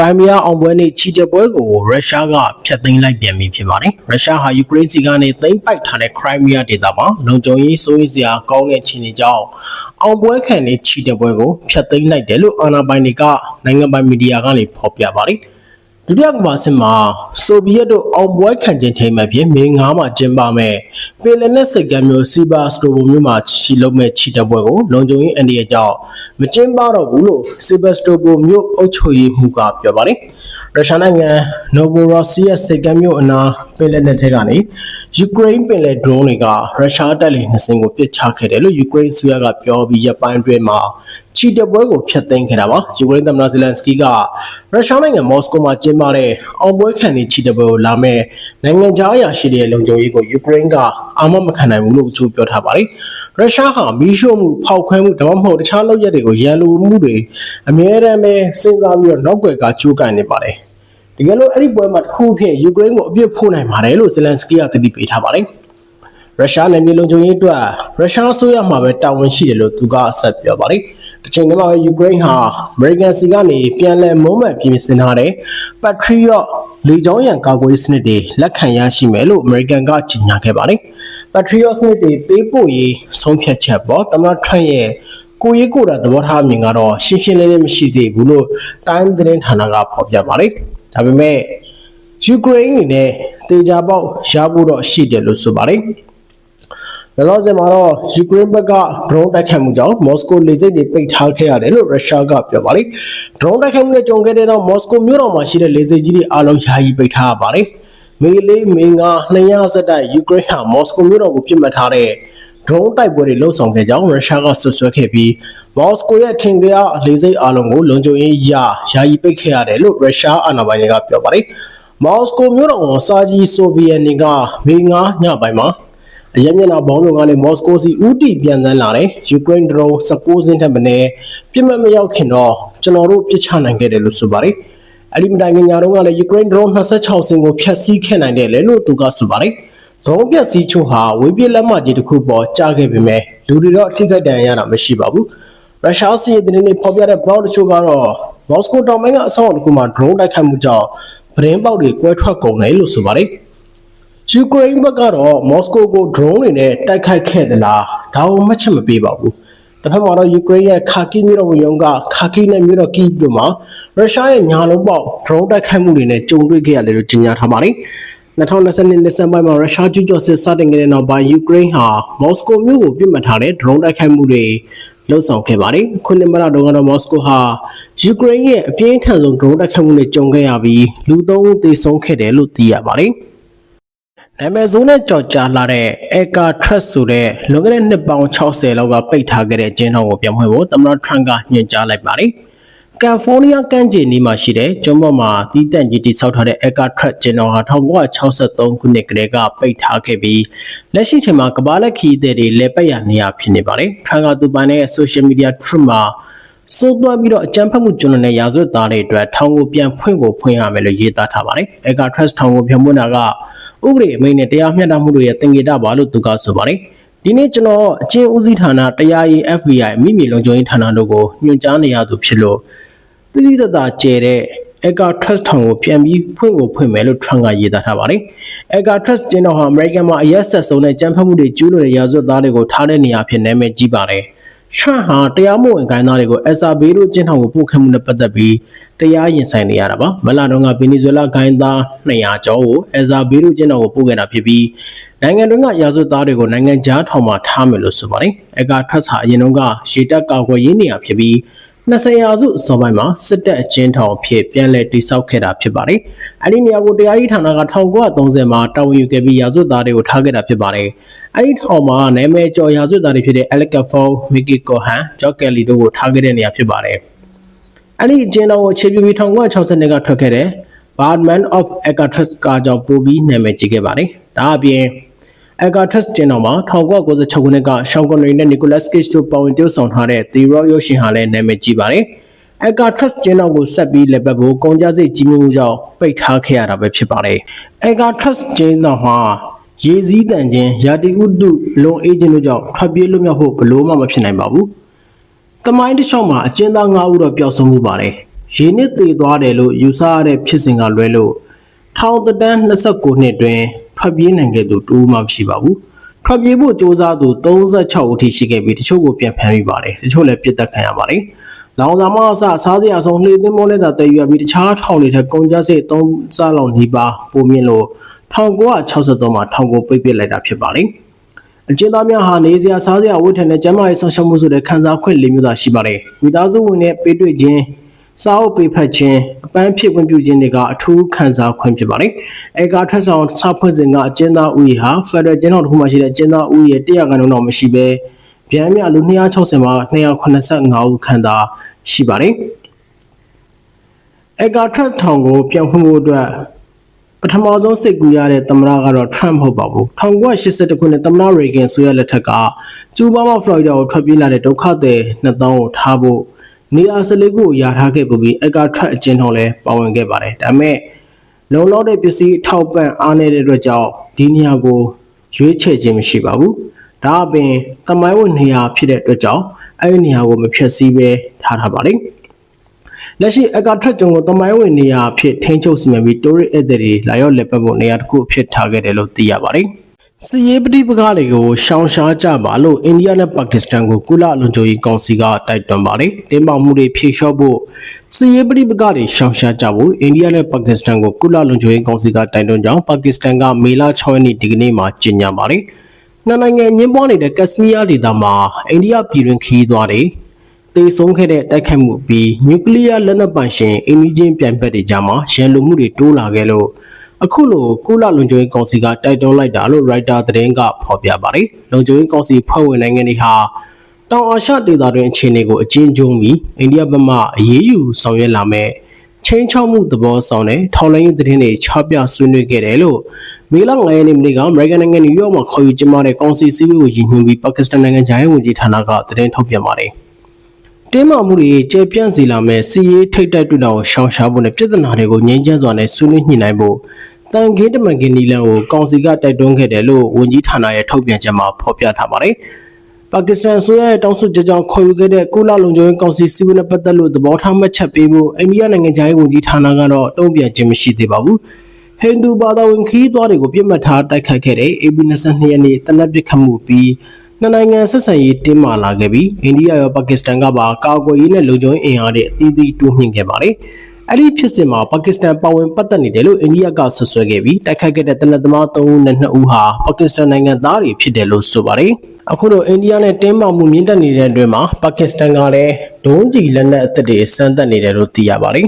ရိုင်းမီးယားအောင်ပွဲနေ့ချီတက်ပွဲကိုရုရှားကဖျက်သိမ်းလိုက်ပြန်ပြီဖြစ်ပါတယ်။ရုရှားဟာယူကရိန်းစီကနေသိမ်းပိုက်ထားတဲ့ခရိုင်းမီးယားဒေသမှာလုံခြုံရေးစိုးရိမ်စရာကောင်းတဲ့အခြေအနေကြောင့်အောင်ပွဲခံတဲ့ချီတက်ပွဲကိုဖျက်သိမ်းလိုက်တယ်လို့အာဏာပိုင်တွေကနိုင်ငံပိုင်မီဒီယာကနေဖော်ပြပါတယ်။ ဒုတိယကမ္ဘာစစ်မှာဆိုဗီယက်တို့အောင်ပွဲခံခြင်းထိမ်းမှတ်ပြီးမေ9မှာကျင်းပမဲ့ပင်လယ်နက်စိတ်ကမ်းမျိုးစီဘာစတိုဘိုမျိုးမှာချီလုံးမဲ့ချီတက်ပွဲကိုလုံခြုံရေးအန်ဒီရဲ့ကြောင့်မကျင်းပတော့ဘူးလို့စီဘာစတိုဘိုမျိုးအုပ်ချုပ်ရေးမှူးကပြောပါတယ် ရုရှားနိုင်ငံနိုဗိုရောစီယက်စိတ်ကမ်းမျိုးအနာပင်လယ်နက်ထဲကနေယူကရိန်းပင်လယ် drone တွေကရုရှားတပ်လေနှစ်စင်းကိုပစ်ချခဲ့တယ်လို့ယူကရိန်းဆိုရကပြောပြီးရပိုင်းအတွင်းမှာချီတက်ပွဲကိုဖျက်သိမ်းခဲ့တာပါယူကရိန်းသမ္မတဇီလန်စကီကရုရှားနိုင်ငံမော်စကိုမှာကျင်းပတဲ့အောင်ပွဲခံတဲ့ချီတက်ပွဲကိုလာမဲ့နိုင်ငံခြားအရာရှိတွေရဲ့လုံခြုံရေးကိုယူကရိန်းကအာမမခံနိုင်ဘူးလို့အချို့ပြောထားပါတယ်ရုရှားဟာမီးရှို့မှုဖောက်ခွဲမှုဒါမှမဟုတ်တခြားလုပ်ရက်တွေကိုရန်လိုမှုတွေအမြဲတမ်းပဲစဉ်းစားပြီးတော့နောက်ွယ်ကကြိုးကန်နေပါတယ် တကယ်လို့အဲ့ဒီပွဲမှာတစ်ခုဖြစ်ယူကရိန်းကိုအပြစ်ဖို့နိုင်ပါတယ်လို့ဇီလန်စကီကတတိပေးထားပါတယ်ရုရှားနယ်မြေလုံခြုံရေးအတွက်ရုရှားအစိုးရမှာပဲတာဝန်ရှိတယ်လို့သူကဆက်ပြောပါတယ်။တစ်ချိန်တည်းမှာပဲယူကရိန်းဟာအမေရိကန်စီကနေပြန်လည်မုံမှန်ပြင်ဆင်ထားတဲ့ Patriot လေကြောင်းရန်ကာကွယ်ရေးစနစ်တွေလက်ခံရရှိမယ်လို့အမေရိကန်ကကြေညာခဲ့ပါတယ်။ Patriot စနစ်တွေပေးပို့ရေးဆုံးဖြတ်ချက်ပေါ်သမ္မတထရန့်ရဲ့ကိုရေးကိုတာသဘောထားအမြင်ကတော့ရှင်းရှင်းလင်းလင်းမရှိသေးဘူးလို့တိုင်းသတင်းဌာနကဖော်ပြပါတယ်။ ဒါပေမဲ့ယူကရိန်းအနေနဲ့တေချာပေါက်ရဖို့တော့ရှိတယ်လို့ဆိုပါတယ်။လောလောဆယ်မှာတော့ယူကရိန်းဘက်က drone တိုက်ခိုက်မှုကြောင့်မော်စကိုလေဆိပ်တွေပိတ်ထားခဲ့ရတယ်လို့ရုရှားကပြောပါတယ်။ drone တိုက်ခိုက်မှုနဲ့ကြုံခဲ့တဲ့တော့မော်စကိုမြို့တော်မှာရှိတဲ့လေဆိပ်ကြီးတွေအားလုံးယာယီပိတ်ထားရပါတယ်။မေလေးမေငါနှစ်ရဆက်တိုက်ယူကရိန်းဟာမော်စကိုမြို့တော်ကိုပြစ်မှတ်ထားတဲ့ drone တိုက်ပွဲတွေလှုပ်ဆောင်ခဲ့ကြောင်းရုရှားကဆွဆွဲခဲ့ပြီးမော်စကိုရဲ့ထင်ကြလေဆိပ်အားလုံးကိုလုံခြုံရေးရယာယီပိတ်ခဲ့ရတယ်လို့ရုရှားအာဏာပိုင်တွေကပြောပါတယ်။မော်စကိုမြို့တော်ကိုစာကြီးဆိုဗီယက်တွေကမေငါညပိုင်းမှာအရမျက်နှာဘောင်းလုံးကလည်းမော်စကိုစီဦးတီပြန်သန်းလာတယ်ယူကရိန်းဒရုန်း16စင်းထက်မနည်းပြစ်မှတ်မရောက်ခင်တော့ကျွန်တော်တို့ပြစ်ချနိုင်ခဲ့တယ်လို့ဆိုပါတယ်အဲ့ဒီမတိုင်ခင်ညတော့ကလည်းယူကရိန်းဒရုန်း26စင်းကိုဖျက်ဆီးခဲ့နိုင်တယ်လေလို့သူကဆိုပါတယ် ဒရုန်းပြက်စီးချို့ဟာဝေးပြလက်မကြီးတစ်ခုပေါ်ကျခဲ့ပေမဲ့လူတွေတော့အထိခိုက်ဒဏ်ရာရတာမရှိပါဘူးရုရှားစစ်ရေးတင်းတွေဖော်ပြတဲ့ blog တချို့ကတော့မော်စကိုတောင်ပိုင်းကအဆောက်အအုံတစ်ခုမှာ drone တိုက်ခိုက်မှုကြောင့်ဗရင်ပေါက်တွေကွဲထွက်ကုန်တယ်လို့ဆိုပါတယ်ယူကရိန်းဘက်ကတော့မော်စကိုကို drone တွေနဲ့တိုက်ခိုက်ခဲ့သလားဒါကိုမှတ်ချက်မပေးပါဘူးတစ်ဖက်မှာတော့ယူကရိန်းရဲ့ခါကီမြို့တော်ဝန်ရုံးကခါကီနဲ့မြို့တော်ကီတို့မှာရုရှားရဲ့ညာလုံးပေါက် drone တိုက်ခိုက်မှုတွေနဲ့ကြုံတွေ့ခဲ့ရတယ်လို့ကြေညာထားပါတယ် 2022နှစ်စက်ပိုင်းမှာရုရှားကျူးကျော်စစ်စတင်ခဲ့တဲ့နောက်ပိုင်းယူကရိန်းဟာမော်စကိုမြို့ကိုပြစ်မှတ်ထားတဲ့ drone တိုက်ခိုက်မှုတွေလှုပ်ဆောင်ခဲ့ပါတယ်။ခုနှစ်မလတုန်းကတော့မော်စကိုဟာယူကရိန်းရဲ့အပြင်းထန်ဆုံး drone တိုက်ခိုက်မှုနဲ့ကြုံခဲ့ရပြီးလူ၃ဦးသေဆုံးခဲ့တယ်လို့သိရပါတယ်။နာမည်ဆိုးနဲ့ကြော်ကြားလာတဲ့ Eka Trust ဆိုတဲ့လွန်ခဲ့တဲ့နှစ်ပေါင်း60လောက်ကပိတ်ထားခဲ့တဲ့ကျင်းထောင်ကိုပြန်ဖွင့်ဖို့သမ္မတထရန့်ကညွှန်ကြားလိုက်ပါတယ်။ ကယ်လီဖိုးနီးယားကမ်းခြေနီးမှာရှိတဲ့ကျွန်းပေါ်မှာတီးတန့်ကြီးတိဆောက်ထားတဲ့ Eka Trust ကျင်းထောင်ဟာ1963ခုနှစ်ကတည်းကပိတ်ထားခဲ့ပြီးလက်ရှိချိန်မှာကမ္ဘာလက်ခီးတဲ့တွေလဲပတ်ရနေရဖြစ်နေပါတယ်။ထရန့်ကသူပိုင်တဲ့ social media Truth မှာစိုးသွမ်းပြီးတော့အကြမ်းဖက်မှုကျွလွန်တဲ့ရာဇဝတ်သားတွေအတွက်ထောင်ကိုပြန်ဖွင့်ဖို့ဖွင့်ရမယ်လို့ရေးသားထားပါတယ်။ Eka Trust ထောင်ကိုပြန်ဖွင့်တာကဥပဒေအမိန့်နဲ့တရားမျှတမှုတွေရဲ့သင်္ကေတပါလို့သူကဆိုပါတယ်ဒီနေ့ကျွန်တော်အချင်းဦးစီးဌာနတရားရေး FBI အမိမြေလုံခြုံရေးဌာနတို့ကိုညွှန်ကြားနေရသူဖြစ်လို့ တိတိကျကျကျဲတဲ့ Eka Trust ထောင်ကိုပြန်ပြီးဖွင့်ကိုဖွင့်မယ်လို့ Trump ကရေးသားထားပါတယ်။ Eka Trust ကျင်းတော်ဟာ American မှာအရက်ဆက်ဆုံးတဲ့ကြမ်းဖက်မှုတွေကျူးလွန်တဲ့ရာဇဝတ်သားတွေကိုထားတဲ့နေရာဖြစ်နာမည်ကြီးပါတယ်။ Trump ဟာတရားမဝင်ကိုင်းသားတွေကို Esa Bay တို့ကျင်းထောင်ကိုပို့ခဲ့မှုနဲ့ပတ်သက်ပြီးတရားရင်ဆိုင်နေရတာပါမလာတော့ကဗင်နီဇွဲလားဂိုင်းသား200ကျော်ကိုအဇာဘေးတို့ကျင်းတော်ကိုပို့ခဲ့တာဖြစ်ပြီးနိုင်ငံတွင်းကရာဇဝတ်သားတွေကိုနိုင်ငံခြားထောင်မှာထားမယ်လို့ဆိုပါတယ်အကာထတ်စာအရင်တုန်းကရေတပ်ကာကွယ်ရေးနေရာဖြစ်ပြီး 20ရာစုအစောပိုင်းမှာစစ်တပ်အချင်းထောင်ဖြစ်ပြန်လည်တိစောက်ခဲ့တာဖြစ်ပါတယ်။အဲဒီနေရာကိုတရားရေးဌာနက1930မှာတာဝန်ယူခဲ့ပြီးရာဇဝတ်သားတွေကိုထားခဲ့တာဖြစ်ပါတယ်။အဲဒီထောင်မှာနာမည်ကျော်ရာဇဝတ်သားတွေဖြစ်တဲ့ Alec Caffell, Mickey Cohen, Joe Kelly တို့ကိုထားခဲ့တဲ့နေရာဖြစ်ပါတယ်။အဲ့ဒီအကျဉ်းတော်ကိုခြေပြပြီး1960ကထွက်ခဲ့တဲ့ Batman of Alcatraz ကကြောင့်ပို့ပြီးနာမည်ကြီးခဲ့ပါတယ်။ဒါအပြင် Alcatraz ကျင်းတော်မှာ1996ခုနှစ်က Sean Connery နဲ့ Nicolas Cage တို့ပါဝင်တည်ဆောင်ထားတဲ့ The Rock ရုပ်ရှင်ဟာလည်းနာမည်ကြီးပါတယ်။ Alcatraz ကျင်းတော်ကိုဆက်ပြီးလက်ပတ်ဖို့ကုန်ကြစိတ်ကြီးမှုကြောင့်ပိတ်ထားခဲ့ရတာပဲဖြစ်ပါတယ်။ Alcatraz ကျင်းတော်မှာရေစည်းတန်ခြင်းရာတီဥတုလုံအေးခြင်းတို့ကြောင့်ထွက်ပြေးလွတ်မြောက်ဖို့ဘလို့မှမဖြစ်နိုင်ပါဘူး။တမိုင်းတစ်လျှောက်မှာအကျဉ်းသား9ဦးတော့ပျောက်ဆုံးမှုပါတယ်ရေနစ်သေးသွားတယ်လို့ယူဆရတဲ့ဖြစ်စဉ်ကလွဲလို့ထောင်သက်တန်း29နှစ်တွင် ထွက်ပြေးနိုင်ခဲ့သူတူမှမရှိပါဘူးထွက်ပြေးဖို့စ조사သူ36ဦးထိရှိခဲ့ပြီးတချို့ကိုပြန်ဖမ်းမိပါတယ်တချို့လည်းပြစ်တက်ခံရပါတယ်လောင်စာမအစစားစရာဆုံးလှေသင်းမိုးနဲ့သာတည်ယူပြီးတခြားထောင်တွေထက်ကုန်ကျစရိတ်3စားလောက်နီးပါးပိုမြင့်လို့1963မှာထောင်ကိုပိတ်ပစ်လိုက်တာဖြစ်ပါတယ်အကျဉ်းသားများဟာနေစရာစားစရာဝတ်ထည်နဲ့ကျန်းမာရေးဆောင်ရှောက်မှုဆိုတဲ့ခံစားခွင့်လေးမျိုးသာရှိပါတယ်မိသားစုဝင်နဲ့ပေးတွေ့ခြင်း စာအုပ်ပေးဖတ်ခြင်းအပန်းဖြစ်ခွင့်ပြုခြင်းတွေကအထူးခံစားခွင့်ဖြစ်ပါတယ်။အဲကာထွက်ဆောင်စဖွင့်စဉ်ကအကျဉ်းသားဦးရေဟာ Federal ကျင်းတော်တစ်ခုမှရှိတဲ့ကျင်းသားဦးရေ100ခန်းတော့မရှိဘဲဗျမ်းမြလူ260မှာ285ဦးခန့်သာရှိပါတယ်။အဲကာထွက်ထောင်ကိုပြန်ဖွင့်ဖို့အတွက်ပထမဆုံးစိတ်ကူရတဲ့သမ္မတကတော့ Trump မဟုတ်ပါဘူး1982ခုနှစ်သမ္မတ Reagan ဆိုရလက်ထက်ကကျူးဘားမဖလော်ရီဒါကိုထွက်ပြေးလာတဲ့ဒုက္ခသည်2000ကိုထားဖို့ နေရာ14ခုကိုယာထားခဲ့ပြီးအကာထွက်အကျဉ်းထောင်လည်းပါဝင်ခဲ့ပါတယ်ဒါပေမဲ့လုံလောက်တဲ့ပစ္စည်းထောက်ပံ့အားနေတဲ့အတွက်ကြောင့်ဒီနေရာကိုရွေးချယ်ခြင်းမရှိပါဘူးဒါအပြင်တမိုင်းဝင်နေရာဖြစ်တဲ့အတွက်ကြောင့်အဲဒီနေရာကိုမဖျက်ဆီးဘဲထားထားပါတယ်လက်ရှိအကာထွက်ကြုံကိုတမိုင်းဝင်နေရာအဖြစ်ထိန်းချုပ်စီမံပြီးတိုးရစ်ဧည့်သည်တွေလာရောက်လက်ပတ်ဖို့နေရာတစ်ခုအဖြစ်ထားခဲ့တယ်လို့သိရပါတယ်။ စီရေးပဋိပက္ခတွေကိုရှောင်ရှားကြပါလို့အိန္ဒိယနဲ့ပါကစ္စတန်ကိုကုလလုံခြုံရေးကောင်စီကတိုက်တွန်းပါတယ်။တင်းမာမှုတွေဖြေလျှော့ဖို့စီရေးပဋိပက္ခတွေရှောင်ရှားကြဖို့အိန္ဒိယနဲ့ပါကစ္စတန်ကိုကုလလုံခြုံရေးကောင်စီကတိုက်တွန်းကြောင်းပါကစ္စတန်ကမေလ6ရက်နေ့ဒီကနေ့မှာကြေညာပါတယ်။နှစ်နိုင်ငံညှင်းပွားနေတဲ့ကက်စမီးယားဒေသမှာအိန္ဒိယပြည်တွင်ခီးသွားတွေတေဆုံးခဲ့တဲ့တိုက်ခိုက်မှုအပြီးနျူကလ িয়ার လက်နက်ပိုင်ရှင်အိန္ဒိချင်းပြိုင်ဘက်တွေကြားမှာရန်လိုမှုတွေတိုးလာခဲ့လို့ အခုလိုကုလလုံခြုံရေးကောင်စီကတိုက်တွန်းလိုက်တာလို့ writer သတင်းကဖော်ပြပါတယ်။လုံခြုံရေးကောင်စီဖွဲ့ဝင်နိုင်ငံတွေဟာတောင်အာရှဒေသတွင်အခြေအနေကိုအကျဉ်းချုံးပြီးအိန္ဒိယဘက်မှအရေးယူဆောင်ရွက်လာမဲ့ချင်းချောက်မှုသဘောဆောင်တဲ့ထောက်လိုင်းရေးသတင်းတွေချပြဆွေးနွေးခဲ့တယ်လို့မေလ9ရက်နေ့မနေ့က American နိုင်ငံနယူးယောက်မှာခေါ်ယူကျင်းပတဲ့ကောင်စီစည်းဝေးကိုရည်ညွှန်းပြီးပါကစ္စတန်နိုင်ငံခြားရေးဝန်ကြီးဌာနကသတင်းထုတ်ပြန်ပါတယ်။ တင်းမာမှုတွေကျေပြန့်စီလာမဲ့စီရေးထိတ်တိုက်တွေ့တာကိုရှောင်ရှားဖို့နဲ့ပြည်ထနာတွေကိုငြိမ်းချမ်းစွာနဲ့ဆွေးနွေးညှိနှိုင်းဖို့တန်ခင်းတမန်ခင်းနီလန်ကိုကောင်စီကတိုက်တွန်းခဲ့တယ်လို့ဝန်ကြီးဌာနရဲ့ထုတ်ပြန်ချက်မှာဖော်ပြထားပါတယ်။ပါကစ္စတန်ဆိုရဲ့တောင်းဆိုချက်ကြောင့်ခေါ်ယူခဲ့တဲ့ကုလလုံခြုံရေးကောင်စီစီးပွားနဲ့ပတ်သက်လို့သဘောထားမှတ်ချက်ပေးဖို့အိန္ဒိယနိုင်ငံခြားရေးဝန်ကြီးဌာနကတော့တုံ့ပြန်ခြင်းမရှိသေးပါဘူး။ဟိန္ဒူဘာသာဝင်ခီးသွားတွေကိုပြစ်မှတ်ထားတိုက်ခတ်ခဲ့တဲ့ AB22 ရက်နေ့တနက်ပစ်ခတ်မှုပြီး နှစ်နိုင်ငံဆက်ဆံရေးတင်းမာလာခဲ့ပြီးအိန္ဒိယရောပါကစ္စတန်ကပါကာကွယ်ရေးနဲ့လုံခြုံရေးအင်အားတွေအသီးသီးတိုးမြှင့်ခဲ့ပါတယ်။အဲ့ဒီဖြစ်စဉ်မှာပါကစ္စတန်ပါဝင်ပတ်သက်နေတယ်လို့အိန္ဒိယကဆွဆွဲခဲ့ပြီးတိုက်ခိုက်ခဲ့တဲ့တနက်သမား3ဦးနဲ့2ဦးဟာပါကစ္စတန်နိုင်ငံသားတွေဖြစ်တယ်လို့ဆိုပါတယ်။အခုလိုအိန္ဒိယနဲ့တင်းမာမှုမြင့်တက်နေတဲ့အတွင်းမှာပါကစ္စတန်ကလည်းဒုံးကျည်လက်နက်အသစ်တွေစမ်းသပ်နေတယ်လို့သိရပါတယ်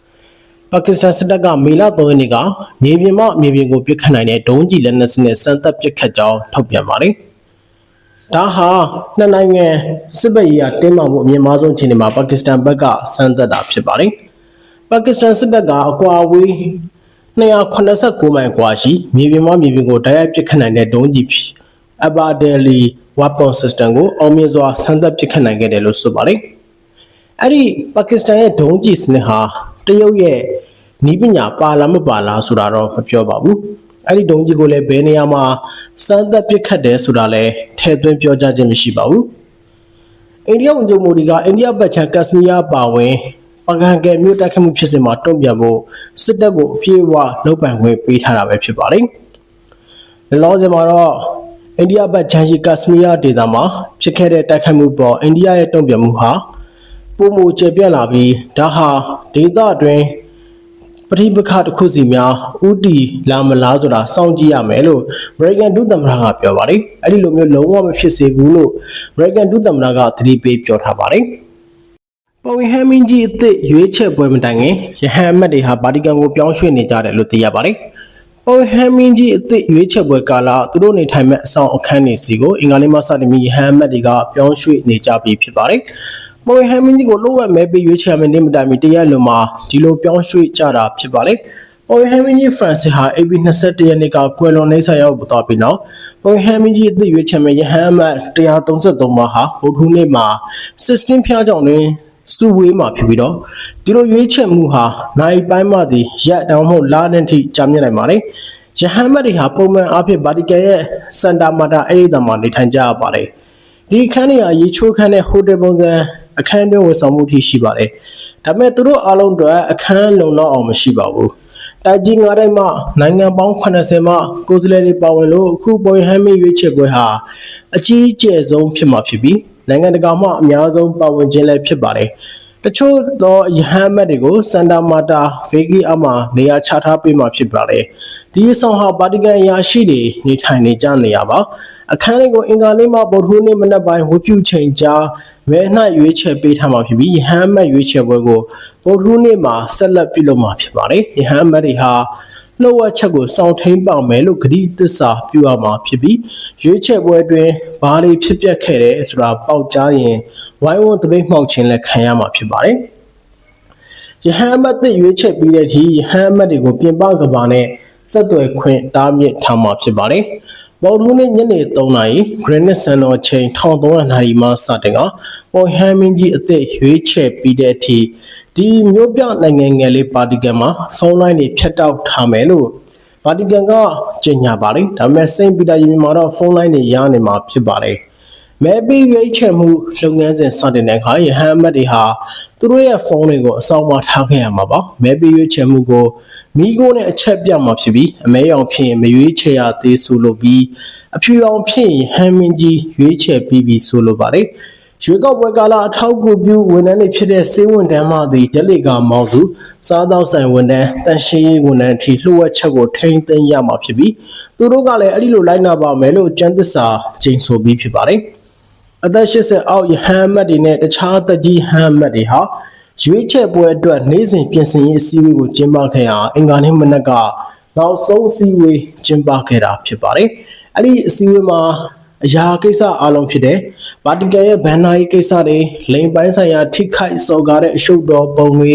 ။ပါကစ္စတန်စစ်တပ်ကမေလ3ရက်နေ့ကမြေပြင်မှမြေပြင်ကိုပစ်ခတ်နိုင်တဲ့ဒုံးကျည်လက်နက်စနစ်စမ်းသပ်ပစ်ခတ်ကြောင်းထုတ်ပြန်ပါတယ်။ ဒါဟာနှစ်နိုင်ငံစစ်ဘက်ရေးရာတင်းမာမှုအမြင့်မားဆုံးအခြေအနေမှာပါကစ္စတန်ဘက်ကစမ်းသပ်တာဖြစ်ပါတယ်။ပါကစ္စတန်စစ်တပ်ကအကွာအဝေး289မိုင်ကွာရှိမြေပြင်မှမြေပြင်ကိုတိုက်ရိုက်ပစ်ခတ်နိုင်တဲ့ဒုံးကျည်အဘာဒယ်လီ weapon system ကိုအောင်မြင်စွာစမ်းသပ်ပစ်ခတ်နိုင်ခဲ့တယ်လို့ဆိုပါတယ်။အဲ့ဒီပါကစ္စတန်ရဲ့ဒုံးကျည်စနစ်ဟာတရုတ်ရဲ့နီးပညာပါလာမပါလာဆိုတာတော့မပြောပါဘူး။ အဲ့ဒီဒုံးကြီးကိုလည်းဘယ်နေရာမှာစမ်းသပ်ပစ်ခတ်တယ်ဆိုတာလည်းထည့်သွင်းပြောကြားခြင်းမရှိပါဘူးအိန္ဒိယဝန်ကြီးမိုဒီကအိန္ဒိယဘက်ခြမ်းကက်စမီးယားပါဝင်ပကံကဲမြို့တိုက်ခတ်မှုဖြစ်စဉ်မှာတုံ့ပြန်ဖို့စစ်တပ်ကိုအပြည့်အဝလုပ်ပိုင်ခွင့်ပေးထားတာပဲဖြစ်ပါတယ်။လောလောဆယ်မှာတော့အိန္ဒိယဘက်ခြမ်းရှိကက်စမီးယားဒေသမှာဖြစ်ခဲ့တဲ့တိုက်ခိုက်မှုပေါ်အိန္ဒိယရဲ့တုံ့ပြန်မှုဟာပုံမူကျေပြန့်လာပြီးဒါဟာဒေသအတွင်း ပဋိပက္ခတစ်ခုစီများဥတီလာမလားဆိုတာစောင့်ကြည့်ရမယ်လို့ American ဒုသမ္မတကပြောပါတယ်။အဲ့ဒီလိုမျိုးလုံးဝမဖြစ်စေဘူးလို့ American ဒုသမ္မတကသတိပေးပြောထားပါတယ်။ပေါ်ဝင်ဟမ်မင်းကြီးအသစ်ရွေးချယ်ပွဲမတိုင်ခင်ရဟန်အမတ်တွေဟာဗာတီကန်ကိုပြောင်းရွှေ့နေကြတယ်လို့သိရပါတယ်။ပေါ်ဝင်ဟမ်မင်းကြီးအသစ်ရွေးချယ်ပွဲကာလသူတို့နေထိုင်မဲ့အဆောင်အခန်းတွေစီကိုအင်္ဂါနေ့မှစတင်ပြီးရဟန်အမတ်တွေကပြောင်းရွှေ့နေကြပြီဖြစ်ပါတယ်။ မော်ဟမ်မင်းကြီးကိုလှုပ်ဝက်မဲပေးရွေးချယ်မယ်နေမတိုင်မီတရက်လွန်မှာဒီလိုပြောင်းရွှေ့ကြတာဖြစ်ပါလေ။မော်ဟမ်မင်းကြီးဖရန်စစ်ဟာ AB 21ရက်နေ့ကကွယ်လွန်နေဆက်ရောက်သွားပြီးနောက်မော်ဟမ်မင်းကြီးအသစ်ရွေးချယ်မယ်ယဟန်မတ်133မှာဟာဗုဒ္ဓနေ့မှာ16ဖျားကြောင့်တွင်စုဝေးမှာဖြစ်ပြီးတော့ဒီလိုရွေးချယ်မှုဟာနိုင်ပိုင်းမှသည်ရက်တောင်မဟုတ်လာတဲ့ထိကြာမြင့်နိုင်ပါလေ။ယဟန်မတ်တွေဟာပုံမှန်အားဖြင့်ဗာတီကန်ရဲ့စန်တာမာတာအဲ့ဒီတမှာနေထိုင်ကြရပါလေ။ဒီခန်းနေရာရေချိုးခန်းတဲ့ဟိုတယ်ပုံစံ အခန်းတွင်းဝန်ဆောင်မှုထိရှိပါတယ်။ဒဒါပေမဲ့သူတို့အားလုံးအတွက်အခန်းလုံလောက်အောင်မရှိပါဘူးတိုက်ကြီး9တိုင်းမှာနိုင်ငံပေါင်း80မှာကိုယ်စားလှယ်တွေပါဝင်လို့အခုပေါ်ဟမ်းမီရွေးချယ်ပွဲဟာအကြီးအကျယ်ဆုံးဖြစ်မှာဖြစ်ပြီးနိုင်ငံတကာမှအများဆုံးပါဝင်ခြင်းလည်းဖြစ်ပါတယ် တချို့သောယဟန်မတ်တွေကိုစန်တာမာတာဗေဂီအမှာနေရာချထားပေးမှာဖြစ်ပါတယ်ဒီအဆောင်ဟာဗာတီကန်အရာရှိတွေနေထိုင်နေကြနေရပါအခန်းလေးကိုအင်္ဂါနေ့မှာဗုဒ္ဓဟူးနေ့မနက်ပိုင်းဝတ်ပြုချိန်ကြားမဲနှရွေးချယ်ပေးထားမှာဖြစ်ပြီးယဟန်မတ်ရွေးချယ်ပွဲကိုဗုဒ္ဓဟူးနေ့မှာဆက်လက်ပြုလုပ်မှာဖြစ်ပါတယ်ယဟန်မတ်တွေဟာ လှုပ်ဝက်ချက်ကိုစောင့်ထိန်ပေါမယ်လို့ဂတိသစ္စာပြုရမှာဖြစ်ပြီးရွေးချယ်ပွဲအတွင်းဘာတွေဖြစ်ပျက်ခဲ့တယ်ဆိုတာပေါက်ကြားရင်ဝိုင်းဝန်းတပိတ်မှောက်ခြင်းလည်းခံရမှာဖြစ်ပါတယ်ယဟန်အမတ်သစ်ရွေးချယ်ပြီးတဲ့အထိယဟန်အမတ်တွေကိုပြင်ပကဘာနဲ့ဆက်သွယ်ခွင့်တားမြစ်ထားမှာဖြစ်ပါတယ်။ပေါ်ထူးနေ့ညနေ3နာရီ Greenwich စံတော်ချိန်1300နာရီမှစတင်ကပေါ်ဟမ်မင်းကြီးအသစ်ရွေးချယ်ပြီးတဲ့အထိ ဒီမျိုးပြနိုင်ငံငယ်လေးပါတီကန်မှာဖုန်းလိုင်းတွေဖြတ်တောက်ထားမယ်လို့ပါတီကန်ကကြေညာပါတယ်။ဒါပေမဲ့စိန့်ပီတာရီမှာတော့ဖုန်းလိုင်းတွေရနေမှာဖြစ်ပါတယ်။မဲပေးရွေးချယ်မှုလုပ်ငန်းစဉ်စတင်တဲ့အခါယဟန်အမတ်တွေဟာသူတို့ရဲ့ဖုန်းတွေကိုအစောင့်မထားခဲ့ရမှာပါမဲပေးရွေးချယ်မှုကိုမိကိုနဲ့အချက်ပြမှာဖြစ်ပြီးအမဲရောင်ဖြစ်ရင်မရွေးချယ်ရသေးဆိုလိုပြီးအဖြူရောင်ဖြစ်ရင်ဟမ်မင်ကြီးရွေးချယ်ပြီးပြီဆိုလိုပါတယ် ရွေးကောက်ပွဲကာလအထောက်အကူပြုဝန်ထမ်းတွေဖြစ်တဲ့စေဝန်တန်းမှသည်ဒလိကာမောက်သူစားသောက်ဆိုင်ဝန်ထမ်းတန်ရှင်းရေးဝန်ထမ်းအထိလှုပ်ဝက်ချက်ကိုထိမ့်သိမ်းရမှာဖြစ်ပြီးသူတို့ကလည်းအဲ့ဒီလိုလိုက်နာပါမယ်လို့ကျန်းသစ္စာချိန်ဆိုပြီးဖြစ်ပါတယ်အသက်80အောက်ယဟန်မတ်တွေနဲ့တခြားသက်ကြီးဟန်မတ်တွေဟာရွေးချယ်ပွဲအတွက်နေ့စဉ်ပြင်ဆင်ရေးအစည်းအဝေးကိုကျင်းပခဲ့ရာအင်္ဂါနေ့မနက်ကနောက်ဆုံးအစည်းအဝေးကျင်းပခဲ့တာဖြစ်ပါတယ်။အဲ့ဒီအစည်းအဝေးမှာအရာကိစ္စအလုံးဖြစ်တဲ့ ဗာတီကန်ရဲ့ဗန်နာရေးကိစ္စတွေလိန်ပိုင်းဆိုင်ရာထိခိုက်စော်ကားတဲ့အရှုပ်တော်ပုံတွေ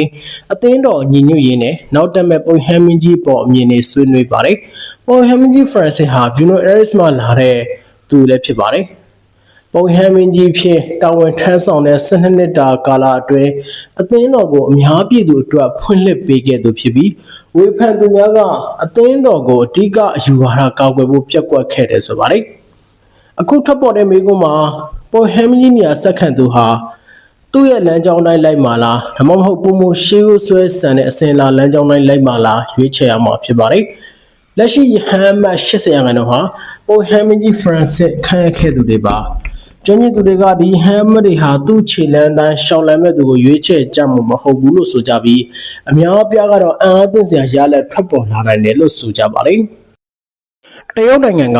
အသင်းတော်ညီညွတ်ရေးနဲ့နောက်တက်မဲ့ပုံဟမ်မင်းကြီးပေါ်အမြင်တွေဆွေးနွေးပါတယ်။ပုံဟမ်မင်းကြီးဖရန်စစ်ဟာဘျူနိုအဲရစ်မှလာတဲ့သူလည်းဖြစ်ပါတယ်။ပုံဟမ်းမင်းကြီးဖြင့်တာဝန်ထမ်းဆောင်တဲ့12နှစ်တာကာလအတွင်းအသင်းတော်ကိုအများပြည်သူအတွက်ဖွင့်လှစ်ပေးခဲ့သူဖြစ်ပြီးဝေဖန်သူများကအသင်းတော်ကိုအဓိကအယူဝါဒကောက်ွယ်ဖို့ပြက်ကွက်ခဲ့တယ်ဆိုပါတယ်အခုထပ်ပေါ်တဲ့မိကုန်းမှာ ပုံဟမ်းမင်းကြီးနေရာဆက်ခံသူဟာသူ့ရဲ့လမ်းကြောင်းတိုင်းလိုက်မှာလားဒါမှမဟုတ်ပုံမရှေးဦးဆွဲဆန်တဲ့အစင်လာလမ်းကြောင်းတိုင်းလိုက်မှာလားရွေးချယ်ရမှာဖြစ်ပါတယ်လက်ရှိဟမ်မတ်80ရာခိုင်နှုန်းဟာပုံဟမ်မင်းကြီးဖရန်စစ်ခံရခဲ့သူတွေပါကျွမ်းကျင်သူတွေကဒီဟမ်မတွေဟာသူ့ခြေလန်းတိုင်းရှောင်းလန်းမဲ့သူကိုရွေးချယ်ကြမှာမဟုတ်ဘူးလို့ဆိုကြပြီးအများအပြားကတော့အံအားသင့်စရာရလက်ထွက်ပေါ်လာနိုင်တယ်လို့ဆိုကြပါတယ်။ တရုတ်နိုင်ငံက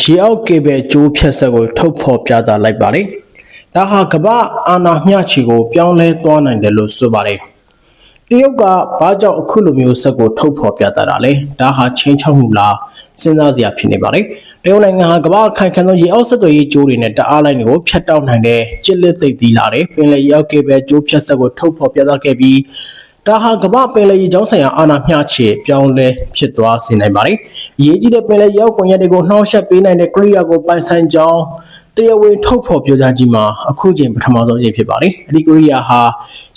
ရေအောက်ကေဘယ်ကျိုးဖြတ်ဆက်ကို ထုတ်ဖော်ပြသလိုက်ပါတယ်။ဒါဟာကမ္ဘာအာဏာမျှချီကို ပြောင်းလဲသွားနိုင်တယ်လို့ဆိုပါတယ်။တရုတ်ကဘာကြောင့်အခုလိုမျိုးဆက်ကိုထုတ်ဖော်ပြသတာလဲ။ဒါဟာချင်းချောက်မှုလားစဉ်းစားစရာဖြစ်နေပါတယ်။တရုတ်နိုင်ငံဟာကမ္ဘာခိုင်ခံသောရေအောက်ဆက်သွယ်ရေးကြိုးတွေနဲ့တအားလိုင်းတွေကိုဖျက်တောက်နိုင်တဲ့ကျစ်လက်သိပ်သီးလာတဲ့ပင်လယ်ရေအောက်ကေဘယ်ကြိုးဖြတ်ဆက်ကိုထုတ်ဖော်ပြသခဲ့ပြီး ဒါဟာကမ္ဘာပင်လယ်ရေကြောင်းဆိုင်ရာအာဏာမျှချေပြောင်းလဲဖြစ်သွားစေနိုင်ပါတယ်။အရေးကြီးတဲ့ပင်လယ်ရေအောက်ကွန်ရက်တွေကိုနှောက်ယှက်ပေးနိုင်တဲ့ကရိယာကိုပိုင်ဆိုင်ကြောင်းတရားဝင်ထုတ်ဖော်ပြောကြားခြင်းမှာအခုချိန်ပထမဆုံးအကြိမ်ဖြစ်ပါတယ်။အဒီကရိယာဟာ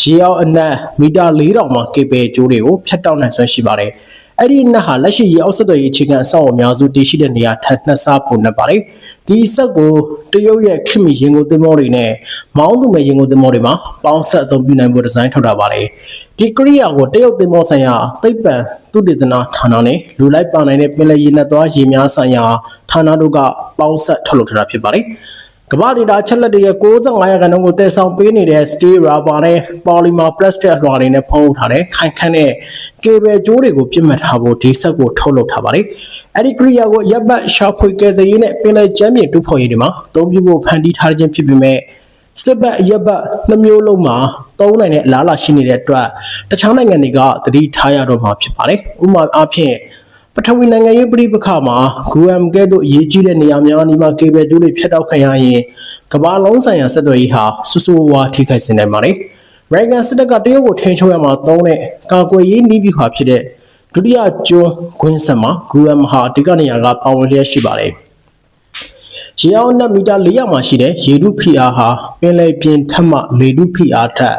ရေအောက်အနက်မီတာ4000မှာကေဘယ်ကြိုးတွေကိုဖျက်တောက်နိုင်စွမ်းရှိပါတယ်။ အဲ့ဒီနက်ဟာလက်ရှိရေအောက်ဆက်သွယ်ရေးအခြေခံအဆောက်အအုံများစုတည်ရှိတဲ့နေရာထပ်နှစ်ဆပုံနေပါတယ်ဒီဆက်ကိုတရုတ်ရဲ့ခင်မီရင်ကိုသင်္ဘောတွေနဲ့မောင်းသူမဲ့ရင်ကိုသင်္ဘောတွေမှာပေါင်းဆက်အသုံးပြုနိုင်ဖို့ဒီဇိုင်းထုတ်တာပါတယ်ဒီကရိယာကိုတရုတ်သင်္ဘောဆိုင်ရာသိပ္ပံသုတေသနဌာနနဲ့လူလိုက်ပါနိုင်တဲ့ပင်လယ်ရေနက်သွားရေများဆိုင်ရာဌာနတို့ကပေါင်းဆက်ထုတ်လုပ်ထားတာဖြစ်ပါတယ်ကမ္ဘာဒေတာချက်လက်တွေရဲ့65ရာခိုင်နှုန်းကိုတည်ဆောင်ပေးနေတဲ့ steel rubber နဲ့ polymer plastic အလွှာတွေနဲ့ဖုံးထားတဲ့ခိုင်ခန့်တဲ့ ကေဘယ်ကြိုးတွေကိုပြစ်မှတ်ထားဖို့ဒီဆက်ကိုထုတ်လုပ်ထားပါတယ်။အဲဒီကရိယာကိုရပ်ဘတ်ရှာဖွေကယ်ဆယ်ရေးနဲ့ပင်လယ်ကျမ်းမြေတူးဖော်ရေးတွေမှာအသုံးပြုဖို့ဖန်တီးထားခြင်းဖြစ်ပေမဲ့စစ်ဘက်ရပ်ဘတ်နှမျိုးလုံးမှာသုံးနိုင်တဲ့အလားအလာရှိနေတဲ့အတွက်တခြားနိုင်ငံတွေကသတိထားရတော့မှာဖြစ်ပါတယ်။ဥပမာအားဖြင့်ပထဝီနိုင်ငံရေးပြည်ပခါမှာဂူအမ်ကဲ့သို့အရေးကြီးတဲ့နေရာများနီးမှာကေဘယ်ကြိုးတွေဖျက်တောက်ခံရရင်ကမ္ဘာလုံးဆိုင်ရာဆက်သွယ်ရေးဟာဆူဆူဝါထိခိုက်စေနိုင်ပါတယ်။ ရိုင်ဂန်စစ်တပ်ကတရုတ်ကိုထိန်းချုပ်ရမှာသုံးတဲ့ကာကွယ်ရေးနည်းဗျူဟာဖြစ်တဲ့ဒုတိယကျွန်းခွင်းဆက်မှာဂူအမ်ဟာဒီကနေရာကပါဝင်လျက်ရှိပါတယ်။ရေအောင်နက်မီတာ400မှာရှိတဲ့ရေဒုဖိအားဟာပင်လယ်ပြင်ထက်မှလေဒုဖိအားထက်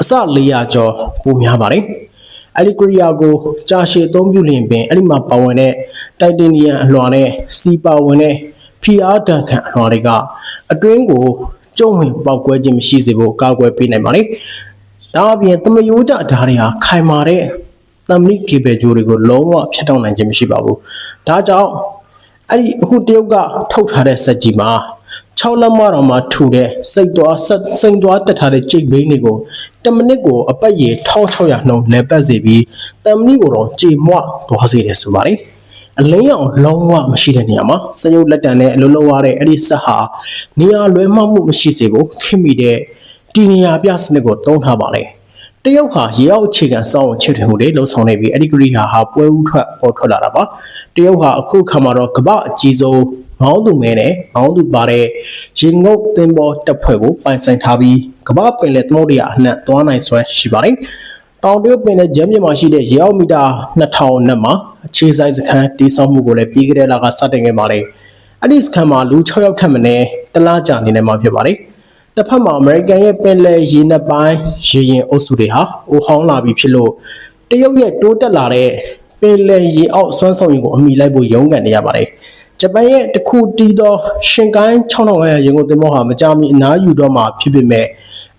အစ400ကျော်ပိုများပါတယ်။အဲဒီကိုရီးယားကိုကြာရှည်အသုံးပြုလျင်ပင်အဲ့ဒီမှာပါဝင်တဲ့တိုက်တင်နီယမ်အလွှာနဲ့စီပါဝင်တဲ့ဖိအားတန်ခံအလွှာတွေကအတွင်းကိုကျုံဝင်ပေါက်ကွဲခြင်းမရှိစေဖို့ကာကွယ်ပေးနိုင်ပါတယ် ဒါအပြင်သမယိုးကြဓာတ်တွေဟာခိုင်မာတဲ့သမဏိကေဘယ်ဂျိုတွေကိုလုံးဝဖျက်တောက်နိုင်ခြင်းမရှိပါဘူးဒါကြောင့်အဲ့ဒီအခုတရုတ်ကထုတ်ထားတဲ့စက်ကြီးမှာ6လက်မတော်မှာထူတဲ့စိတ်သွားစိတ်သွားတက်ထားတဲ့ကြိတ်ဘိန်းတွေကို10မိနစ်ကိုအပတ်ရေ1600နှုန်းလဲပတ်စေပြီးတမဏိကိုတော့ကြေမွသွားစေတယ်ဆိုပါတယ်အလင်းအောင်လုံးဝမရှိတဲ့နေရာမှာစရုပ်လက်တံနဲ့အလုံးလုံးရတဲ့အဲ့ဒီဆက်ဟာနေရာလွဲမှောက်မှုမရှိစေဖို့ခင်မိတဲ့ တီနေရာပြစနစ်ကိုတုံးထားပါလေတရုတ်ဟာရေအောက်အခြေခံစောင့်ဝင်ချွတ်ထွင်မှုတွေလှုံ့ဆော်နေပြီးအဲ့ဒီကရိယာဟာပွဲဥထွက်ပေါ်ထွက်လာတာပါတရုတ်ဟာအခုခါမှာတော့ကမ္ဘာအကြီးဆုံးမောင်းသူမဲနဲ့မောင်းသူပါတဲ့ရင်ငုတ်သင်္ဘောတပ်ဖွဲ့ကိုပိုင်ဆိုင်ထားပြီးကမ္ဘာပင်လယ်သမုဒ္ဒရာအနှံ့သွားနိုင်စွမ်းရှိပါတယ်တောင်တရုတ်ပင်လယ်ကျမ်းမြေမှာရှိတဲ့ရေအောက်မီတာ2000နက်မှာအခြေစိုက်စခန်းတည်ဆောက်မှုကိုလည်းပြီးခဲ့တဲ့လကစတင်ခဲ့ပါတယ်။အဲ့ဒီစခန်းမှာလူ6ယောက်ထပ်မင်းတလားကြာနေနေမှာဖြစ်ပါတယ်။ တစ်ဖက်မှာအမေရိကန်ရဲ့ပင်လယ်ရေနက်ပိုင်းရေရင်အုပ်စုတွေဟာအိုဟောင်းလာပြီးဖြစ်လို့တရုတ်ရဲ့တိုးတက်လာတဲ့ပင်လယ်ရေအောက်စွမ်းဆောင်ရည်ကိုအမိလိုက်ဖို့ရုန်းကန်နေရပါတယ်။ဂျပန်ရဲ့တခုတီးသောရှင်ကိုင်း6500ရေငုံသင်္ဘောဟာမကြာမီအနားယူတော့မှာဖြစ်ပေမဲ့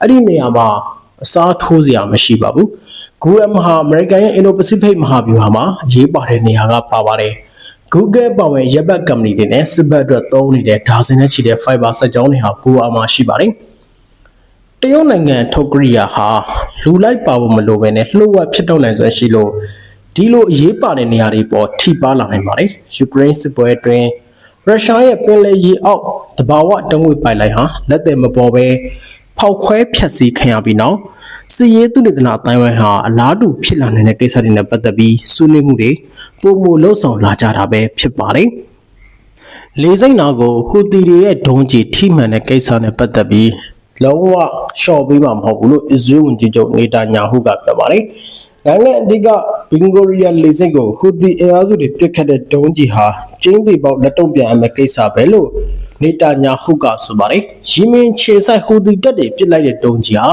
အဲ့ဒီနေရာမှာအစားထိုးစရာမရှိပါဘူး။ Google မဟာအမေရိကန်ရဲ့ Indo-Pacific မဟာဗျူဟာမှာအရေးပါတဲ့နေရာကပါပါတယ်။ Google ပါဝင်ရပ်ဘက်ကုမ္ပဏီတွေနဲ့စစ်ဘက်အတွက်သုံးနေတဲ့ဒါဇင်နဲ့ချီတဲ့ fiber စက်ကြောင်းတွေဟာကိုအမှာရှိပါတယ်။တရုတ်နိုင်ငံထုတ်ကရိယာဟာလူလိုက်ပါဖို့မလိုဘဲနဲ့လှုပ်ဝက်ဖြစ်တော့နိုင်စွမ်းရှိလို့ဒီလိုအရေးပါတဲ့နေရာတွေပေါ်ထိပါလာနိုင်ပါတယ်။ယူကရိန်းစစ်ပွဲအတွင်းရုရှားရဲ့ပင်လယ်ရေအောက်တဘာဝတံငွေပိုင်လိုက်ဟာလက်သည်မပေါ်ဘဲဖောက်ခွဲဖျက်ဆီးခံရပြီးနောက် စီရေးသူတေသနာအတိုင်းဝိုင်းဟာအလားတူဖြစ်လာနိုင်တဲ့ကိစ္စတွေနဲ့ပတ်သက်ပြီးဆွေးနွေးမှုတွေပုံမလှုပ်ဆောင်လာကြတာပဲဖြစ်ပါတယ်။လေးစိတ်နာကိုဟူတီတွေရဲ့ဒုံးကြီးထိမှန်တဲ့ကိစ္စနဲ့ပတ်သက်ပြီးလုံးဝရှော့ပေးမှာမဟုတ်ဘူးလို့အစ္စရေးဝန်ကြီးချုပ်နေတာညာဟုကပြောပါတယ်။နိုင်ငံအဓိကဘင်ဂိုရီးယားလေးစိတ်ကိုဟူတီအင်အားစုတွေပြစ်ခတ်တဲ့ဒုံးကြီးဟာကျင်းသေးပေါက်လက်တုံ့ပြန်အမဲ့ကိစ္စပဲလို့နေတာညာဟုကဆိုပါတယ်။ယီမင်ခြေဆိုင်ဟူတီတက်တွေပြစ်လိုက်တဲ့ဒုံးကြီးဟာ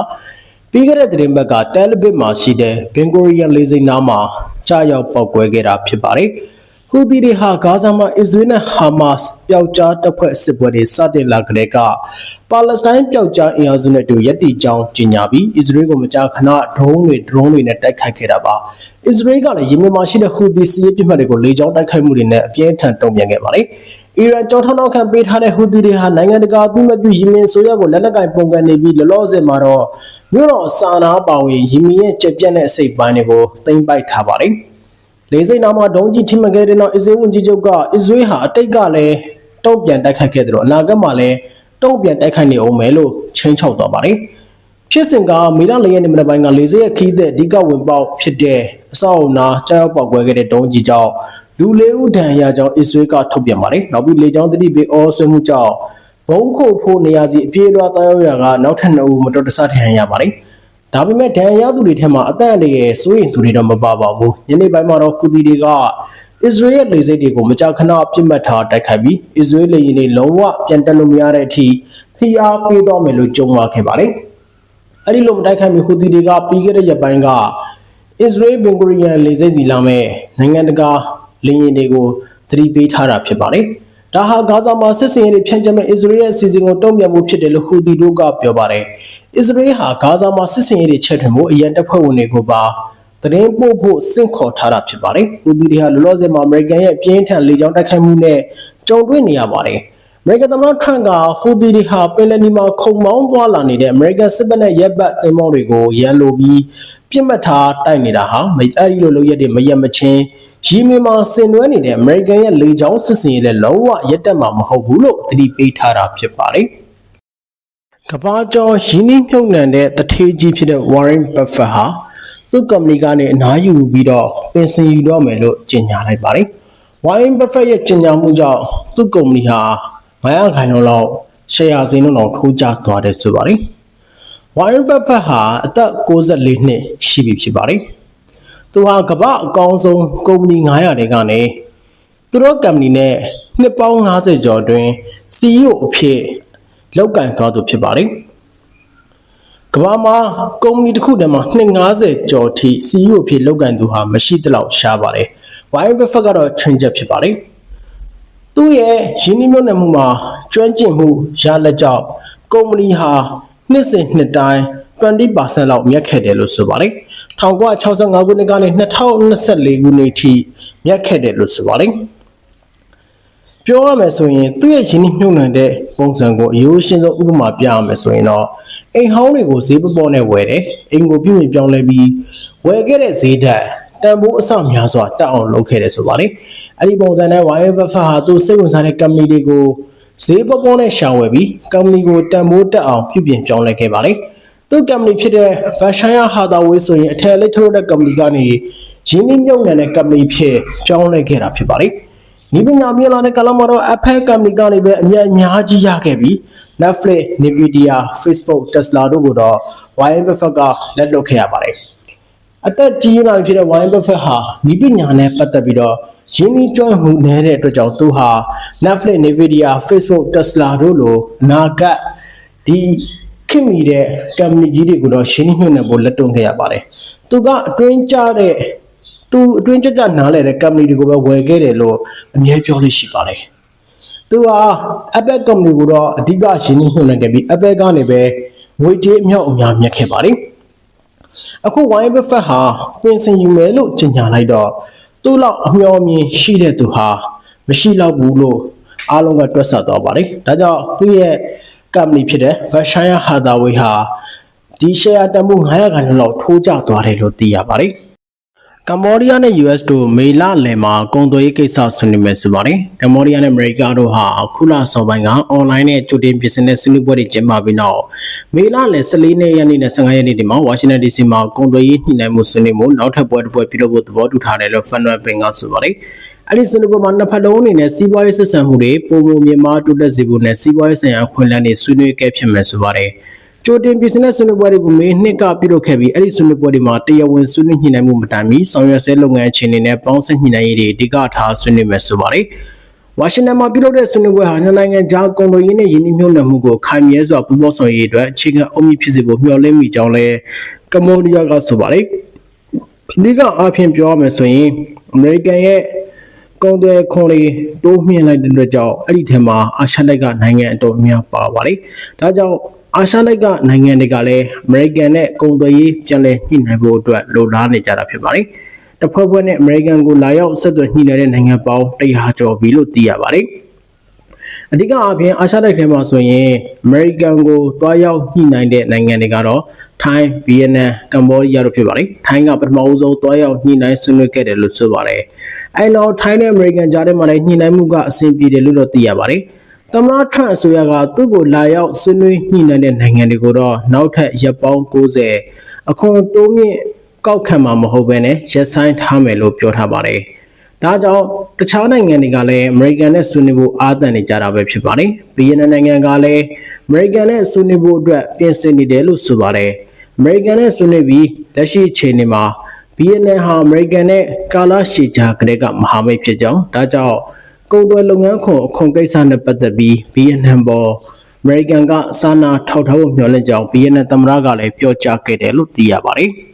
ပြီးခဲ့တဲ့သတင်းဘက်ကတယ်လီဗစ်မှာရှိတဲ့ဘင်ဂိုရီယန်လေစိန်နားမှာကြားရောက်ပောက်ကွဲခဲ့တာဖြစ်ပါတယ်။ဟူသီတွေဟာဂါဇာမှာအစ္စရေးနဲ့ဟာမတ်စ်ပျောက်ကြားတပ်ဖွဲ့စစ်ပွဲတွေစတင်လာကြတဲ့ကပါလက်စတိုင်းပျောက်ကြားအင်အားစုနဲ့တူရည်တည်ကြောင်းကြေညာပြီးအစ္စရေးကိုမကြာခဏဒရုန်းတွေဒရုန်းတွေနဲ့တိုက်ခိုက်ခဲ့တာပါ။အစ္စရေးကလည်းယီမင်မှာရှိတဲ့ဟူသီစစ်ရေးပြစ်မှတ်တွေကိုလေကြောင်းတိုက်ခိုက်မှုတွေနဲ့အပြင်းထန်တုံ့ပြန်ခဲ့ပါတယ်။ အီရန်ကြောထောက်နောက်ခံပေးထားတဲ့ဟူသီတွေဟာနိုင်ငံတကာအသိအမှတ်ပြုယီမင်ဆိုရကိုလက်နက်ကင်ပုံကန်နေပြီးလောလောဆယ်မှာတော့မြို့တော်စာနာပါဝင်ရီမီရဲ့ကြက်ပြက်တဲ့အစိပ်ပိုင်းတွေကိုသိမ်းပိုက်ထားပါတယ်။လေးစိတ်နာမှာဒုံးကြီးထိမှန်ခဲ့တဲ့နောက်အစ္စရေးဝန်ကြီးချုပ်ကအစ္စရေးဟာအတိတ်ကလည်းတုံ့ပြန်တိုက်ခိုက်ခဲ့တယ်လို့အနာဂတ်မှာလည်းတုံ့ပြန်တိုက်ခိုက်နေအောင်မယ်လို့ချင်းချောက်သွားပါတယ်။ဖြစ်စဉ်ကမေလ၄ရက်နေ့မနက်ပိုင်းကလေးစိတ်ရဲ့ခီးတဲ့အဓိကဝင်ပေါက်ဖြစ်တဲ့အဆောက်အဦနာကြောက်ပေါက်ကွဲခဲ့တဲ့ဒုံးကြီးကြောင့် လူလေးဦးဒဏ်ရာကြောင့်အစ္စရေးကထုတ်ပြန်ပါတယ်။နောက်ပြီးလေကြောင်းတတိပေအောဆွေးမှုကြောင့်ဘုံခုတ်ဖို့နေရာစီအပြေးလွှားတောင်းရကနောက်ထပ်နှစ်ဦးမတော်တဆထန်ရပါတယ်။ဒါပေမဲ့ဒဏ်ရာရသူတွေထဲမှာအသက်အန္တရာယ်စိုးရိမ်သူတွေတော့မပါပါဘူး။ယနေ့ပိုင်းမှာတော့ခုတီတွေကအစ္စရေးရဲ့လေဆိပ်တွေကိုမကြာခဏပြစ်မှတ်ထားတိုက်ခိုက်ပြီးအစ္စရေးလေယာဉ်တွေလုံးဝပြန်တက်လို့မရတဲ့အထိဖိအားပေးတော့မယ်လို့ကြုံရခဲ့ပါတယ်။အဲဒီလိုမတိုက်ခိုက်မီခုတီတွေကပြီးခဲ့တဲ့ရက်ပိုင်းကအစ္စရေးဘင်ဂရီယန်လေဆိပ်စီလာမဲ့နိုင်ငံတကာ လေယာဉ်တွေကိုသတိပေးထားတာဖြစ်ပါတယ်။ဒါဟာဂါဇာမှာစစ်စင်ရေးဖြန့်ကျက်မဲ့အစ္စရေးရဲ့အစီအစဉ်ကိုတုံ့ပြန်မှုဖြစ်တယ်လို့ဟူသီတို့ကပြောပါတယ်။အစ္စရေးဟာဂါဇာမှာစစ်စင်ရေးချက်ထွင်ဖို့အရန်တပ်ဖွဲ့ဝင်တွေကိုပါသတင်းပို့ဖို့စင့်ခေါ်ထားတာဖြစ်ပါတယ်။ဟူသီတွေဟာလောလောဆယ်မှာအမေရိကန်ရဲ့ပြင်းထန်လေကြောင်းတိုက်ခိုက်မှုနဲ့ကြုံတွေ့နေရပါတယ်။အမေရိကန်သမ္မတထရန့်ကဟူသီတွေဟာပင်လယ်နီမှာခုံမောင်းသွားလာနေတဲ့အမေရိကန်စစ်ဘက်နဲ့ရပ်ဘက်သင်္ဘောတွေကိုရန်လိုပြီး ပြစ်မှတ်ထားတိုက်နေတာဟာအဲဒီလိုလုပ်ရက်တွေမရက်မချင်းရီမီမှာဆင်နွှဲနေတဲ့အမေရိကန်ရဲ့လေကြောင်းစစ်စင်ရေးလည်းလုံးဝရက်တက်မှာမဟုတ်ဘူးလို့သတိပေးထားတာဖြစ်ပါတယ်။ကဘာကျော်ရင်းနှီးမြှုပ်နှံတဲ့တထေးကြီးဖြစ်တဲ့ Warren Buffett ဟာသူ့ကုမ္ပဏီကနေအနားယူပြီးတော့ပင်စင်ယူတော့မယ်လို့ကြေညာလိုက်ပါတယ်။ Warren Buffett ရဲ့ကြေညာမှုကြောင့်သူ့ကုမ္ပဏီဟာ900ခိုင်နှုန်းလောက်ရှယ်ယာဈေးနှုန်းတော်ထိုးကျသွားတယ်ဆိုပါတယ်။ Warren Buffett ဟာအသက်64နှစ်ရှိပြီဖြစ်ပါတယ်။သူဟာကမ္ဘာအကောင်းဆုံးကုမ္ပဏီ900တွေကနေသူတို့ကုမ္ပဏီနဲ့နှစ်ပေါင်း90ကျော်အတွင်း CEO အဖြစ်လောက်ကန်သွားသူဖြစ်ပါတယ်ကမ္ဘာမှာကုမ္ပဏီတစ်ခုတည်းမှာ250ကျော်ထိ CEO အဖြစ်လောက်ကန်သူဟာမရှိသလောက်ရှားပါတယ်။ Warren Buffett ကတော့ trend ချက်ဖြစ်ပါတယ်။သူ့ရဲ့ရင်းနှီးမြှုပ်နှံမှုမှာကျွမ်းကျင်မှုရလက်ကြောင့်ကုမ္ပဏီဟာ နှစ်စဉ်နှစ်တိုင်း20%လောက်မြတ်ခဲ့တယ်လို့ဆိုပါတယ်1965ခုနှစ်ကနေ2024ခုနှစ်ထိမြတ်ခဲ့တယ်လို့ဆိုပါတယ်ပြောရမယ်ဆိုရင်သူ့ရဲ့ရင်းနှီးမြှုပ်နှံတဲ့ပုံစံကိုအရိုးရှင်းဆုံးဥပမာပြရမယ်ဆိုရင်တော့အိမ်ဟောင်းတွေကိုဈေးပပေါ်နဲ့ဝယ်တယ်အိမ်ကိုပြုပြင်ပြောင်းလဲပြီးဝယ်ခဲ့တဲ့ဈေးတက်တန်ဖိုးအဆများစွာတက်အောင်လုပ်ခဲ့တယ်ဆိုပါလေအဲ့ဒီပုံစံနဲ့ Warren Buffett ဟာသူစိတ်ဝင်စားတဲ့ company တွေကို ဈေးပပေါ်နဲ့ရှာဝယ်ပြီး company ကိုတန်ဖိုးတက်အောင်ပြုပြင်ပြောင်းလဲခဲ့ပါလေသူ့ company ဖြစ်တဲ့ Berkshire Hathaway ဆိုရင်အထက်လက်ထုတ်တဲ့ company ကနေရင်းနှီးမြှုပ်နှံတဲ့ company ဖြစ်ပြောင်းလဲခဲ့တာဖြစ်ပါလေဒီပညာမြင်လာတဲ့ကာလမှာတော့ Apple company ကနေပဲအမြတ်အများကြီးရခဲ့ပြီး Netflix, Nvidia, Facebook, Tesla တို့ကိုတော့ Warren Buffett ကလက်လွတ်ခဲ့ရပါတယ် အသက်ကြီးလာပြီဖြစ်တဲ့ Warren Buffett ဟာဒီပညာနဲ့ပတ်သက်ပြီးတော့ရင်းနှီးကျွမ်းမှုနေတဲ့အတွက်ကြောင့်သူဟာ Netflix, Nvidia, Facebook, Tesla တို့လိုအနာဂတ်ဒီခင်မီတဲ့ company ကြီးတွေကိုတော့ရှင်းနှီးမြှုပ်နှံဖို့လက်တွန့်ခဲ့ရပါတယ်။သူကအတွင်းကျတဲ့သူအတွင်းကျကျနားလဲတဲ့ company တွေကိုပဲဝယ်ခဲ့တယ်လို့အမြဲပြောလို့ရှိပါတယ်။သူဟာ Apple company ကိုတော့အဓိကရှင်းနှီးမြှုပ်နှံခဲ့ပြီး Apple ကနေပဲငွေကြေးအမြောက်အများမြတ်ခဲ့ပါတယ်။ အခု Warren Buffett ဟာပင်စင်ယူမယ်လို့ကြေညာလိုက်တော့သူ့လောက်အမျှော်အမြင်ရှိတဲ့သူဟာမရှိတော့ဘူးလို့အားလုံးကတွက်ဆသွားပါတယ်။ဒါကြောင့်သူ့ရဲ့ company ဖြစ်တဲ့ Berkshire Hathaway ဟာဒီ share တန်ဖိုး900ခန်းလောက်ထိုးကျသွားတယ်လို့သိရပါတယ်။ ကမ္ဘောဒီးယားနဲ့ US တို့မေလလယ်မှာကုန်သွယ်ရေးကိစ္စဆွေးနွေးမယ်ဆိုပါတယ်။ကမ္ဘောဒီးယားနဲ့အမေရိကတို့ဟာခုလစောပိုင်းက online နဲ့ကြိုတင်ပြင်ဆင်တဲ့ဆွေးနွေးပွဲတွေကျင်းပပြီးနောက်မေလလယ်14ရက်နေ့နဲ့15ရက်နေ့ဒီမှာ Washington DC မှာကုန်သွယ်ရေးညှိနှိုင်းမှုဆွေးနွေးမှုနောက်ထပ်ပွဲတစ်ပွဲပြုလုပ်ဖို့သဘောတူထားတယ်လို့ Fanwell Bank ကဆိုပါတယ်။အဲ့ဒီဆွေးနွေးပွဲမှာနှစ်ဖက်လုံးအနေနဲ့စီးပွားရေးဆက်ဆံမှုတွေပုံမှန်မြန်မာတိုးတက်စေဖို့နဲ့စီးပွားရေးဆိုင်ရာအခွင့်အလမ်းတွေဆွေးနွေးခဲ့ဖြစ်မယ်ဆိုပါတယ်။ ကြိုတင်ပြည်စနဲ့ဆွေးနွေးပွဲတွေကိုမေနှစ်ကပြုလုပ်ခဲ့ပြီးအဲ့ဒီဆွေးနွေးပွဲတွေမှာတရားဝင်ဆွေးနွေးညှိနှိုင်းမှုမတိုင်မီဆောင်ရွက်ဆဲလုပ်ငန်းအခြေအနေနဲ့ပေါင်းစပ်ညှိနှိုင်းရေးတွေအဓိကထားဆွေးနွေးမယ်ဆိုပါတယ်။ဝါရှင်တန်မှာပြုလုပ်တဲ့ဆွေးနွေးပွဲဟာနှစ်နိုင်ငံကြားကုန်သွယ်ရေးနဲ့ယင်းနှိမ့်မြှုပ်နှံမှုကိုခိုင်မြဲစွာပူးပေါင်းဆောင်ရွက်ရေးအတွက်အခြေခံအုံမြင့်ဖြစ်စေဖို့မျှော်လင့်မိကြောင်းလည်းကမ္ဘောဒီးယားကဆိုပါတယ်။ဒီကအားဖြင့်ပြောရမယ်ဆိုရင်အမေရိကန်ရဲ့ကုန်သွယ်ခွန်လေးတိုးမြင့်လိုက်တဲ့အတွက်ကြောင့်အဲ့ဒီထဲမှာအာရှတိုက်ကနိုင်ငံအတော်များပါပါတယ်။ဒါကြောင့် အာရှတိုက်ကနိုင်ငံတွေကလည်းအမေရိကန်နဲ့ကုန်သွယ်ရေးပြန်လည်ညှိနှိုင်းဖို့အတွက်လိုလားနေကြတာဖြစ်ပါတယ်။တစ်ဖွဲ့ဖွဲ့နဲ့အမေရိကန်ကိုလာရောက်ဆက်သွယ်ညှိနှိုင်းတဲ့နိုင်ငံပေါင်း100ကျော်ပြီလို့သိရပါတယ်။အဓိကအားဖြင့်အာရှတိုက်ထဲမှာဆိုရင်အမေရိကန်ကိုတွားရောက်ညှိနှိုင်းတဲ့နိုင်ငံတွေကတော့ထိုင်း၊ဗီယက်နမ်၊ကမ္ဘောဒီးယားတို့ဖြစ်ပါတယ်။ထိုင်းကပထမဦးဆုံးတွားရောက်ညှိနှိုင်းဆွေးနွေးခဲ့တယ်လို့ဆိုပါတယ်။အဲတော့ထိုင်းနဲ့အမေရိကန်ကြားထဲမှာလည်းညှိနှိုင်းမှုကအဆင်ပြေတယ်လို့တော့သိရပါတယ်။ သမ္မတထရန့်အစိုးရကသူ့ကိုလာရောက်ဆွေးနွေးညှိနှိုင်းတဲ့နိုင်ငံတွေကိုတော့နောက်ထပ်ရပ်ပေါင်း90အခွန်တိုးမြင့်ကောက်ခံမှာမဟုတ်ဘဲနဲ့ရက်ဆိုင်ထားမယ်လို့ပြောထားပါတယ်။ဒါကြောင့်တခြားနိုင်ငံတွေကလည်းအမေရိကန်နဲ့ဆွေးနွေးဖို့အားသန်နေကြတာပဲဖြစ်ပါတယ်။ဗီယက်နမ်နိုင်ငံကလည်းအမေရိကန်နဲ့ဆွေးနွေးဖို့အတွက်ပြင်ဆင်နေတယ်လို့ဆိုပါတယ်။အမေရိကန်နဲ့ဆွေးနွေးပြီးလက်ရှိအခြေအနေမှာဗီယက်နမ်ဟာအမေရိကန်နဲ့ကာလရှည်ကြာကလေးကမဟာမိတ်ဖြစ်ကြောင်းဒါကြောင့် ကုန်သွယ်လုပ်ငန်းခွန်အခွန်ကိစ္စနဲ့ပတ်သက်ပြီးဗီယက်နမ်ပေါ်အမေရိကန်ကစာနာထောက်ထားဖို့မျှော်လင့်ကြောင်းဗီယက်နမ်သမ္မတကလည်းပြောကြားခဲ့တယ်လို့သိရပါတယ်။